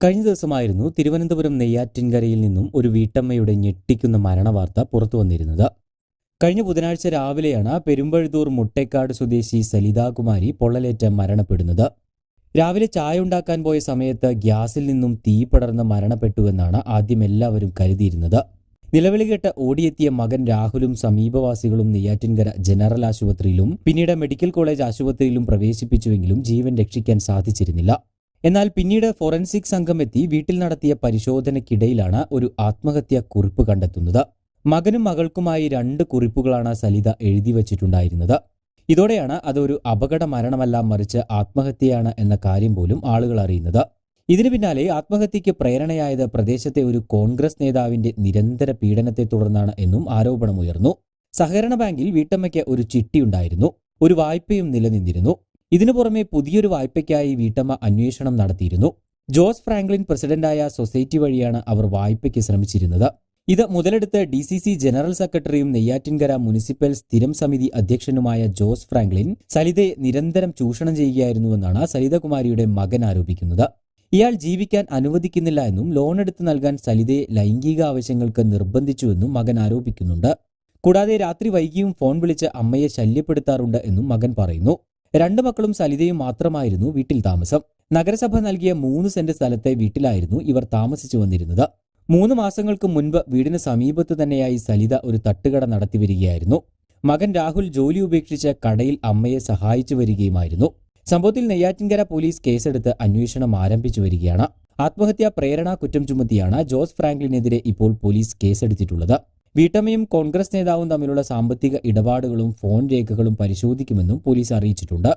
കഴിഞ്ഞ ദിവസമായിരുന്നു തിരുവനന്തപുരം നെയ്യാറ്റിൻകരയിൽ നിന്നും ഒരു വീട്ടമ്മയുടെ ഞെട്ടിക്കുന്ന മരണവാർത്ത പുറത്തു വന്നിരുന്നത്. കഴിഞ്ഞ ബുധനാഴ്ച രാവിലെയാണ് പെരുമ്പഴുതൂർ മുട്ടേക്കാട് സ്വദേശി സലിതാകുമാരി പൊള്ളലേറ്റ് മരണപ്പെടുന്നത്. രാവിലെ ചായ ഉണ്ടാക്കാൻ പോയ സമയത്ത് ഗ്യാസിൽ നിന്നും തീ പടർന്ന് മരണപ്പെട്ടുവെന്നാണ് ആദ്യം എല്ലാവരും കരുതിയിരുന്നത്. നിലവിളി കേട്ട് ഓടിയെത്തിയ മകൻ രാഹുലും സമീപവാസികളും നെയ്യാറ്റിൻകര ജനറൽ ആശുപത്രിയിലും പിന്നീട് മെഡിക്കൽ കോളേജ് ആശുപത്രിയിലും പ്രവേശിപ്പിച്ചുവെങ്കിലും ജീവൻ രക്ഷിക്കാൻ സാധിച്ചിരുന്നില്ല. എന്നാൽ പിന്നീട് ഫോറൻസിക് സംഘം എത്തി വീട്ടിൽ നടത്തിയ പരിശോധനയ്ക്കിടയിലാണ് ഒരു ആത്മഹത്യാ കുറിപ്പ് കണ്ടെത്തുന്നത്. മകനും മകൾക്കുമായി രണ്ട് കുറിപ്പുകളാണ് സലിത എഴുതി വച്ചിട്ടുണ്ടായിരുന്നത്. ഇതോടെയാണ് അതൊരു അപകട മരണമല്ല മറിച്ച് ആത്മഹത്യയാണ് എന്ന കാര്യം പോലും ആളുകൾ അറിയുന്നത്. ഇതിനു പിന്നാലെ ആത്മഹത്യയ്ക്ക് പ്രേരണയായത് പ്രദേശത്തെ ഒരു കോൺഗ്രസ് നേതാവിന്റെ നിരന്തര പീഡനത്തെ തുടർന്നാണ് എന്നും ആരോപണമുയർന്നു. സഹകരണ ബാങ്കിൽ വീട്ടമ്മയ്ക്ക് ഒരു ചിട്ടിയുണ്ടായിരുന്നു ഒരു വായ്പയും നിലനിന്നിരുന്നു. ഇതിനു പുറമെ പുതിയൊരു വായ്പയ്ക്കായി വീട്ടമ്മ അന്വേഷണം നടത്തിയിരുന്നു. ജോസ് ഫ്രാങ്ക്ലിൻ പ്രസിഡന്റായ സൊസൈറ്റി വഴിയാണ് അവർ വായ്പയ്ക്ക് ശ്രമിച്ചിരുന്നത്. ഇത് മുതലെടുത്ത് ഡി സി സി ജനറൽ സെക്രട്ടറിയും നെയ്യാറ്റിൻകര മുനിസിപ്പൽ സ്ഥിരം സമിതി അധ്യക്ഷനുമായ ജോസ് ഫ്രാങ്ക്ലിൻ സലിതയെ നിരന്തരം ചൂഷണം ചെയ്യുകയായിരുന്നുവെന്നാണ് സലിതകുമാരിയുടെ മകൻ ആരോപിക്കുന്നത്. ഇയാൾ ജീവിക്കാൻ അനുവദിക്കുന്നില്ല എന്നും ലോൺ എടുത്ത് നൽകാൻ സലിതയെ ലൈംഗിക ആവശ്യങ്ങൾക്ക് നിർബന്ധിച്ചുവെന്നും മകൻ ആരോപിക്കുന്നുണ്ട്. കൂടാതെ രാത്രി വൈകിയും ഫോൺ വിളിച്ച് അമ്മയെ ശല്യപ്പെടുത്താറുണ്ട് എന്നും മകൻ പറയുന്നു. രണ്ടു മക്കളും സലിതയും മാത്രമായിരുന്നു വീട്ടിൽ താമസം. നഗരസഭ നൽകിയ മൂന്ന് സെന്റ് സ്ഥലത്തെ വീട്ടിലായിരുന്നു ഇവർ താമസിച്ചു വന്നിരുന്നത്. മൂന്ന് മാസങ്ങൾക്ക് മുൻപ് വീടിന് സമീപത്ത് തന്നെയായി സലിത ഒരു തട്ടുകട നടത്തി വരികയായിരുന്നു മകൻ രാഹുൽ ജോലി ഉപേക്ഷിച്ച് കടയിൽ അമ്മയെ സഹായിച്ചു വരികയുമായിരുന്നു. സംഭവത്തിൽ നെയ്യാറ്റിൻകര പോലീസ് കേസെടുത്ത് അന്വേഷണം ആരംഭിച്ചു വരികയാണ്. ആത്മഹത്യാ പ്രേരണ കുറ്റം ചുമത്തിയാണ് ജോസ് ഫ്രാങ്ക്ലിനെതിരെ ഇപ്പോൾ പോലീസ് കേസെടുത്തിട്ടുള്ളത്. വീട്ടമ്മയും കോൺഗ്രസ് നേതാവും തമ്മിലുള്ള സാമ്പത്തിക ഇടപാടുകളും ഫോൺ രേഖകളും പരിശോധിക്കുമെന്നും പോലീസ് അറിയിച്ചിട്ടുണ്ട്.